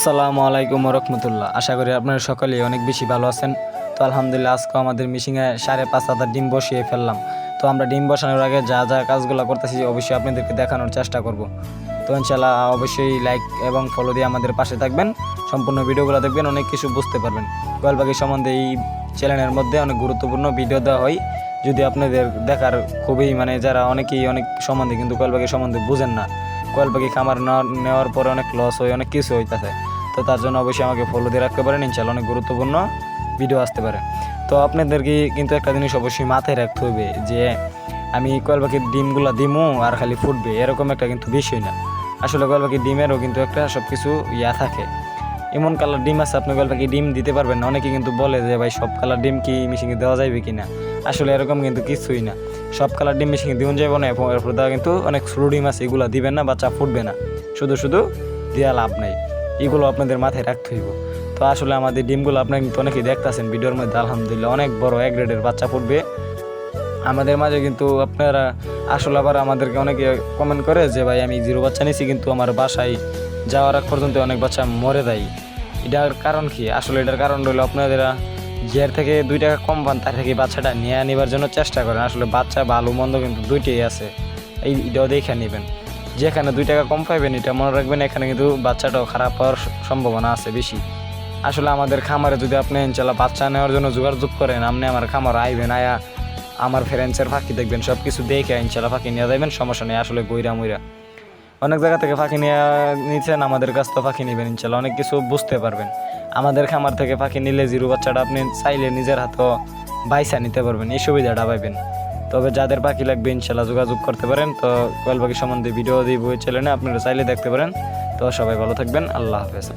আসসালামু আলাইকুম রহমতুল্লাহ আশা করি আপনারা সকলেই অনেক বেশি ভালো আছেন। তো আলহামদুলিল্লাহ, আজকে আমাদের মিশিংয়ে সাড়ে পাঁচ হাজার ডিম বসিয়ে ফেললাম। তো আমরা ডিম বসানোর আগে যা যা কাজগুলো করতেছি, অবশ্যই আপনাদেরকে দেখানোর চেষ্টা করব। তো ইনশাল্লাহ অবশ্যই লাইক এবং ফলো দিয়ে আমাদের পাশে থাকবেন। সম্পূর্ণ ভিডিওগুলো দেখবেন, অনেক কিছু বুঝতে পারবেন। কোয়েল পাখি সম্বন্ধে এই চ্যানেলের মধ্যে অনেক গুরুত্বপূর্ণ ভিডিও দেওয়া হয়। যদি আপনাদের দেখার খুবই মানে যারা অনেকেই অনেক সম্বন্ধে কিন্তু কোয়েল পাখি সম্বন্ধে বুঝেন না কোয়েল পাখি খামার নেওয়ার পরে অনেক লস হয় অনেক কিছু হইতেছে। তো তার জন্য অবশ্যই আমাকে ফলো দিয়ে রাখতে পারেন ইনশাল্লাহ অনেক গুরুত্বপূর্ণ ভিডিও আসতে পারে। তো আপনাদেরকে কিন্তু একটা জিনিস অবশ্যই মাথায় রাখতে হবে যে আমি কোয়েল পাখির ডিমগুলো দিমু আর খালি ফুটবে, এরকম একটা কিন্তু বিষয় না। আসলে কোয়েল পাখির ডিমেরও কিন্তু একটা সব কিছু ইয়া থাকে। এমন কালার ডিম আছে, আপনি কোয়েল পাখি ডিম দিতে পারবেন না? অনেকে কিন্তু বলে যে, ভাই, সব কালার ডিম কি মেশিনে দেওয়া যাবে কি না আসলে এরকম কিন্তু কিছুই না। সব কালার ডিম মেশিনে দিন যাব না, এরপর এরপর দেওয়া কিন্তু অনেক স্লো ডিম আছে, এগুলো দিবেন না, বাচ্চা ফুটবে না। শুধু শুধু দেওয়া লাভ নেই। এগুলো আপনাদের মাথায় রাখতে হইব। তো আসলে আমাদের ডিমগুলো আপনারা কিন্তু অনেকেই দেখতেছেন ভিডিওর মধ্যে, আলহামদুলিল্লাহ অনেক বড় এক গ্রেডের বাচ্চা ফুটবে। আমাদের মাঝে কিন্তু আপনারা, আসলে আবার আমাদেরকে অনেকে কমেন্ট করে যে, ভাই, আমি জিরো বাচ্চা নিয়েছি কিন্তু আমার বাসায় যাওয়ার আগ পর্যন্ত অনেক বাচ্চা মরে দেয় এটার কারণ কি? আসলে এটার কারণ হলো আপনারা যার থেকে দুই টাকা কম পান, তার থেকে বাচ্চাটা নিয়ে নেবার জন্য চেষ্টা করেন। আসলে বাচ্চা ভালো মন্দ কিন্তু দুইটাই আছে। এই এটাও দেখে নেবেন। যেখানে দুই টাকা কম পাইবেন, এটা মনে রাখবেন, এখানে কিন্তু বাচ্চাটাও খারাপ হওয়ার সম্ভাবনা আছে বেশি। আসলে আমাদের খামারে যদি আপনি ইনশাল্লাহ বাচ্চা নেওয়ার জন্য যোগাযোগ করেন, আপনি আমার খামার আইবেন, আয়া আমার ফ্রেন্ডসের ফাঁকি দেখবেন সব কিছু দেখে ইনশাল্লাহ ফাঁকি নিয়ে যাবেন সমস্যা নেই, আসলে গইরা মুইরা। অনেক জায়গা থেকে ফাঁকি নিয়ে নিচ্ছেন আমাদের কাছ তো ফাঁকি নেবেন ইনশাল্লাহ। অনেক কিছু বুঝতে পারবেন। আমাদের খামার থেকে ফাঁকি নিলে জিরু বাচ্চাটা আপনি চাইলে নিজের হাতও বাইসা নিতে পারবেন, এই সুবিধাটা পাইবেন। তবে যাদের পাখি লাগবে ইনশাল্লাহ যোগাযোগ করতে পারেন। তো কোয়েল পাখি সম্বন্ধে ভিডিও দিব চ্যানেলে, আপনারা চাইলে দেখতে পারেন। তো সবাই ভালো থাকবেন, আল্লাহ হাফেজ।